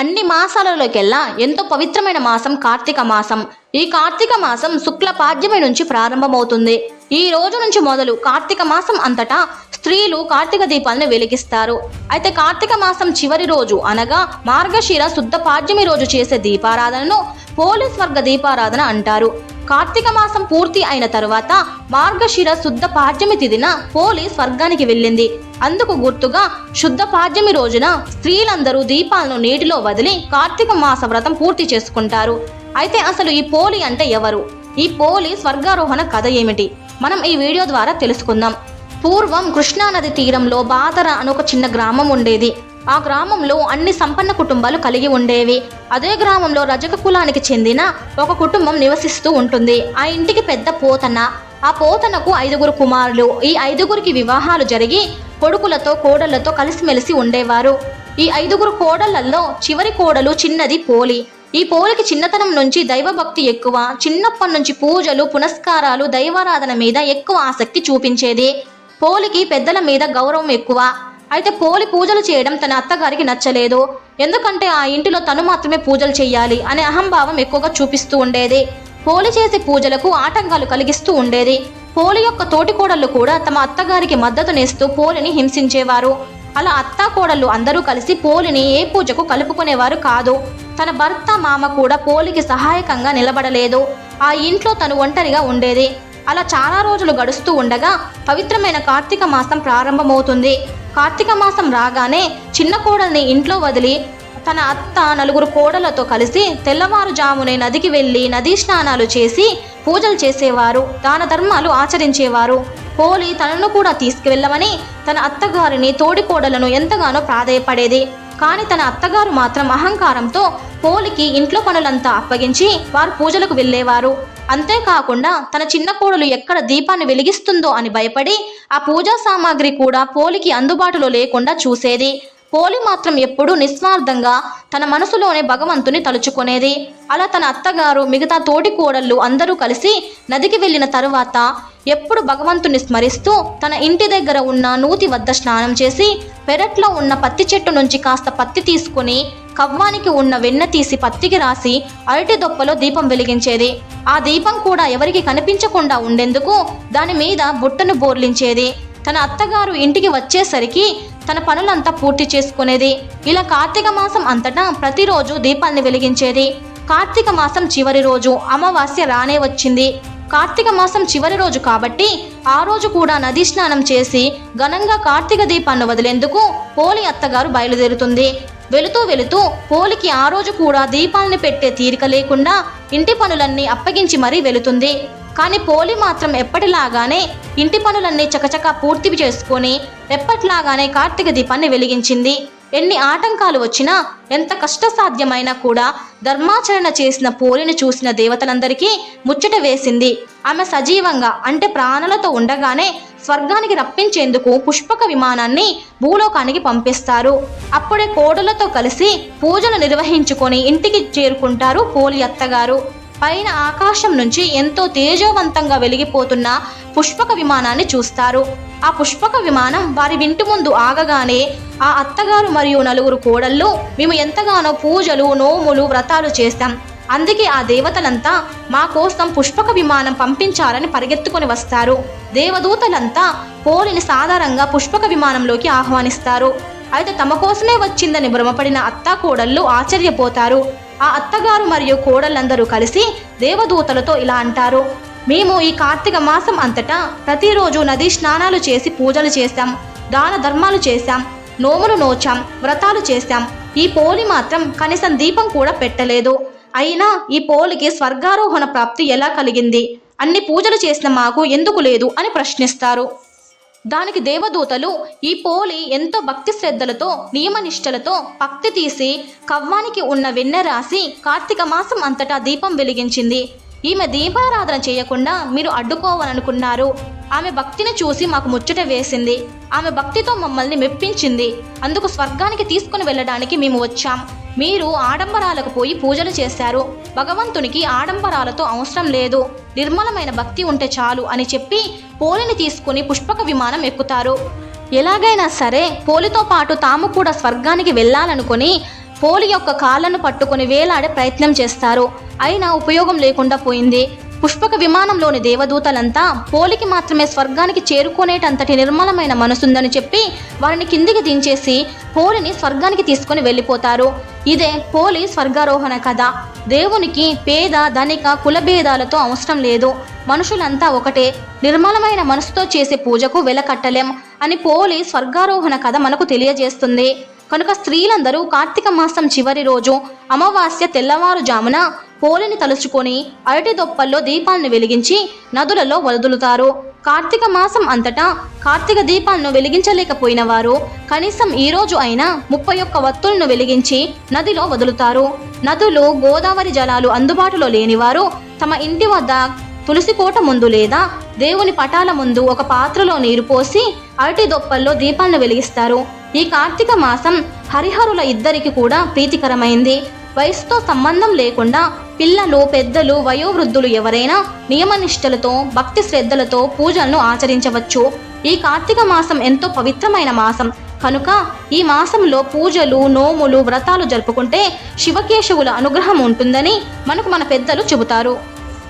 అన్ని మాసాలలోకెల్లా ఎంతో పవిత్రమైన మాసం కార్తీక మాసం. ఈ కార్తీక మాసం శుక్ల పాడ్యమి నుంచి ప్రారంభమవుతుంది. ఈ రోజు నుంచి మొదలు కార్తీక మాసం అంతటా స్త్రీలు కార్తీక దీపాలను వెలిగిస్తారు. అయితే కార్తీక మాసం చివరి రోజు అనగా మార్గశిర శుద్ధ పాడ్యమి రోజు చేసే దీపారాధనను పోలీస్ వర్గ దీపారాధన అంటారు. కార్తీక మాసం పూర్తి అయిన తరువాత మార్గశిర శుద్ధ పాడ్యమి తిదిన పోలి స్వర్గానికి వెళ్ళింది. అందుకు గుర్తుగా శుద్ధ పాడ్యమి రోజున స్త్రీలందరూ దీపాలను నీటిలో వదిలి కార్తీక మాస వ్రతం పూర్తి చేసుకుంటారు. అయితే అసలు ఈ పోలి అంటే ఎవరు? ఈ పోలి స్వర్గారోహణ కథ ఏమిటి? మనం ఈ వీడియో ద్వారా తెలుసుకుందాం. పూర్వం కృష్ణానది తీరంలో బాతర అని ఒక చిన్న గ్రామం ఉండేది. ఆ గ్రామంలో అన్ని సంపన్న కుటుంబాలు కలిగి ఉండేవి. అదే గ్రామంలో రజక కులానికి చెందిన ఒక కుటుంబం నివసిస్తూ ఉంటుంది. ఆ ఇంటికి పెద్ద పోతన. ఆ పోతనకు ఐదుగురు కుమారులు. ఈ ఐదుగురికి వివాహాలు జరిగి కొడుకులతో కోడళ్ళతో కలిసిమెలిసి ఉండేవారు. ఈ ఐదుగురు కోడళ్ళలో చివరి కోడలు చిన్నది పోలి. ఈ పోలికి చిన్నతనం నుంచి దైవభక్తి ఎక్కువ. చిన్నప్పటి నుంచి పూజలు పునస్కారాలు దైవారాధన మీద ఎక్కువ ఆసక్తి చూపించేది. పోలికి పెద్దల మీద గౌరవం ఎక్కువ. అయితే పోలి పూజలు చేయడం తన అత్తగారికి నచ్చలేదు. ఎందుకంటే ఆ ఇంటిలో తను మాత్రమే పూజలు చేయాలి అనే అహంభావం ఎక్కువగా చూపిస్తూ ఉండేది. పోలి చేసే పూజలకు ఆటంకాలు కలిగిస్తూ ఉండేది. పోలి యొక్క తోటికోడళ్ళు కూడా తమ అత్తగారికి మద్దతునిస్తూ పోలిని హింసించేవారు. అలా అత్తా కోడళ్ళు అందరూ కలిసి పోలిని ఏ పూజకు కలుపుకునేవారు కాదు. తన భర్త మామ కూడా పోలికి సహాయకంగా నిలబడలేదు. ఆ ఇంట్లో తను ఒంటరిగా ఉండేది. అలా చాలా రోజులు గడుస్తూ ఉండగా పవిత్రమైన కార్తీక మాసం ప్రారంభమవుతుంది. కార్తీక మాసం రాగానే చిన్న కోడల్ని ఇంట్లో వదిలి తన అత్త నలుగురు కోడలతో కలిసి తెల్లవారుజామునే నదికి వెళ్ళి నదీ స్నానాలు చేసి పూజలు చేసేవారు. దాన ధర్మాలు ఆచరించేవారు. పోలి తనను కూడా తీసుకువెళ్ళమని తన అత్తగారిని తోడి కోడలను ఎంతగానో ప్రాధేయపడేది. కానీ తన అత్తగారు మాత్రం అహంకారంతో పోలికి ఇంట్లో పనులంతా అప్పగించి వారు పూజలకు వెళ్ళేవారు. అంతేకాకుండా తన చిన్న కోడలు ఎక్కడ దీపాన్ని వెలిగిస్తుందో అని భయపడి ఆ పూజా సామాగ్రి కూడా పోలికి అందుబాటులో లేకుండా చూసేది. పోలి మాత్రం ఎప్పుడూ నిస్వార్థంగా తన మనసులోనే భగవంతుని తలుచుకునేది. అలా తన అత్తగారు మిగతా తోటి కోడళ్ళు అందరూ కలిసి నదికి వెళ్ళిన తరువాత ఎప్పుడు భగవంతుని స్మరిస్తూ తన ఇంటి దగ్గర ఉన్న నూతి వద్ద స్నానం చేసి పెరట్లో ఉన్న పత్తి చెట్టు నుంచి కాస్త పత్తి తీసుకుని కవ్వానికి ఉన్న వెన్న తీసి పత్తికి రాసి అరటి దొప్పలో దీపం వెలిగించేది. ఆ దీపం కూడా ఎవరికి కనిపించకుండా ఉండేందుకు దాని మీద బుట్టను బోర్లించేది. తన అత్తగారు ఇంటికి వచ్చేసరికి తన పనులంతా పూర్తి చేసుకునేది. ఇలా కార్తీక మాసం అంతటా ప్రతిరోజు దీపాన్ని వెలిగించేది. కార్తీక మాసం చివరి రోజు అమావాస్య రానే వచ్చింది. కార్తీక మాసం చివరి రోజు కాబట్టి ఆ రోజు కూడా నదీ స్నానం చేసి ఘనంగా కార్తీక దీపాన్ని వదిలేందుకు పోలి అత్తగారు బయలుదేరుతుంది. వెళుతూ వెళుతూ పోలికి ఆ రోజు కూడా దీపాలని పెట్టే తీరిక లేకుండా ఇంటి పనులన్నీ అప్పగించి మరీ వెళుతుంది. కానీ పోలి మాత్రం ఎప్పటిలాగానే ఇంటి పనులన్నీ చకచకా పూర్తి చేసుకొని ఎప్పటిలాగానే కార్తీక దీపాన్ని వెలిగించింది. ఎన్ని ఆటంకాలు వచ్చినా ఎంత కష్టసాధ్యమైనా కూడా ధర్మాచరణ చేసిన పోలిని చూసిన దేవతలందరికీ ముచ్చట వేసింది. ఆమె సజీవంగా అంటే ప్రాణాలతో ఉండగానే స్వర్గానికి రప్పించేందుకు పుష్పక విమానాన్ని భూలోకానికి పంపిస్తారు. అప్పుడే కోడలతో కలిసి పూజలు నిర్వహించుకొని ఇంటికి చేరుకుంటారు పోలి అత్తగారు. పైన ఆకాశం నుంచి ఎంతో తేజోవంతంగా వెలిగిపోతున్న పుష్పక విమానాన్ని చూస్తారు. ఆ పుష్పక విమానం వారి వింటి ముందు ఆగగానే ఆ అత్తగారు మరియు నలుగురు కోడళ్ళు మేము ఎంతగానో పూజలు నోములు వ్రతాలు చేస్తాం. అందుకే ఆ దేవతలంతా మా కోసం పుష్పక విమానం పంపించాలని పరిగెత్తుకొని వస్తారు. దేవదూతలంతా పోలిని సాధారణంగా పుష్పక విమానంలోకి ఆహ్వానిస్తారు. అయితే తమ కోసమే వచ్చిందని భ్రమపడిన అత్తా కోడళ్ళు ఆశ్చర్యపోతారు. ఆ అత్తగారు మరియు కోడళ్ళందరూ కలిసి దేవదూతలతో ఇలా అంటారు. మేము ఈ కార్తీక మాసం అంతటా ప్రతిరోజు నదీ స్నానాలు చేసి పూజలు చేశాం దాన ధర్మాలు చేశాం నోములు నోచాం వ్రతాలు చేశాం. ఈ పోలి మాత్రం కనీసం దీపం కూడా పెట్టలేదు. అయినా ఈ పోలికి స్వర్గారోహణ ప్రాప్తి ఎలా కలిగింది? అన్ని పూజలు చేసిన మాకు ఎందుకు లేదు అని ప్రశ్నిస్తారు. దానికి దేవదూతలు ఈ పోలి ఎంతో భక్తి శ్రద్ధలతో నియమనిష్టలతో పక్తి తీసి కవ్వానికి ఉన్న వెన్నె రాసి కార్తీక మాసం అంతటా దీపం వెలిగించింది. ఈమె దీపారాధన చేయకుండా మీరు అడ్డుకోవాలనుకున్నారు. ఆమె భక్తిని చూసి మాకు ముచ్చట వేసింది. ఆమె భక్తితో మమ్మల్ని మెప్పించింది. అందుకు స్వర్గానికి తీసుకుని వెళ్ళడానికి మేము వచ్చాం. మీరు ఆడంబరాలకు పోయి పూజలు చేశారు భగవంతునికి ఆడంబరాలతో అవసరం లేదు. నిర్మలమైన భక్తి ఉంటే చాలు అని చెప్పి పోలిని తీసుకుని పుష్పక విమానం ఎక్కుతారు. ఎలాగైనా సరే పోలితో పాటు తాము కూడా స్వర్గానికి వెళ్ళాలనుకుని పోలి యొక్క కాళ్ళను పట్టుకొని వేలాడే ప్రయత్నం చేస్తారు. అయినా ఉపయోగం లేకుండా పోయింది. పుష్పక విమానంలోని దేవదూతలంతా పోలికి మాత్రమే స్వర్గానికి చేరుకునేటంతటి నిర్మలమైన మనసుందని చెప్పి వారిని కిందికి దించేసి పోలిని స్వర్గానికి తీసుకొని వెళ్ళిపోతారు. ఇదే పోలి స్వర్గారోహణ కథ. దేవునికి పేద ధనిక కులభేదాలతో అవసరం లేదు. మనుషులంతా ఒకటే. నిర్మలమైన మనసుతో చేసే పూజకు వెలకట్టలేం అని పోలి స్వర్గారోహణ కథ మనకు తెలియజేస్తుంది. కనుక స్త్రీలందరూ కార్తీక మాసం చివరి రోజు అమావాస్య తెల్లవారుజామున పోలిని తలుచుకొని అరటి దొప్పల్లో దీపాలను వెలిగించి నదులలో వదులుతారు. కార్తీక మాసం అంతటా కార్తీక దీపాలను వెలిగించలేకపోయిన వారు కనీసం ఈ రోజు అయినా ముప్పై ఒక్క వత్తులను వెలిగించి నదిలో వదులుతారు. నదులు గోదావరి జలాలు అందుబాటులో లేనివారు తమ ఇంటి వద్ద తులసి కోట ముందు లేదా దేవుని పటాల ముందు ఒక పాత్రలో నీరు పోసి అరటి దొప్పల్లో దీపాలను వెలిగిస్తారు. ఈ కార్తీక మాసం హరిహరుల ఇద్దరికి కూడా ప్రీతికరమైంది. వయసుతో సంబంధం లేకుండా పిల్లలు పెద్దలు వయోవృద్ధులు ఎవరైనా నియమనిష్టలతో భక్తి శ్రద్ధలతో పూజలను ఆచరించవచ్చు. ఈ కార్తీక మాసం ఎంతో పవిత్రమైన మాసం. కనుక ఈ మాసంలో పూజలు నోములు వ్రతాలు జరుపుకుంటే శివకేశవుల అనుగ్రహం ఉంటుందని మనకు మన పెద్దలు చెబుతారు.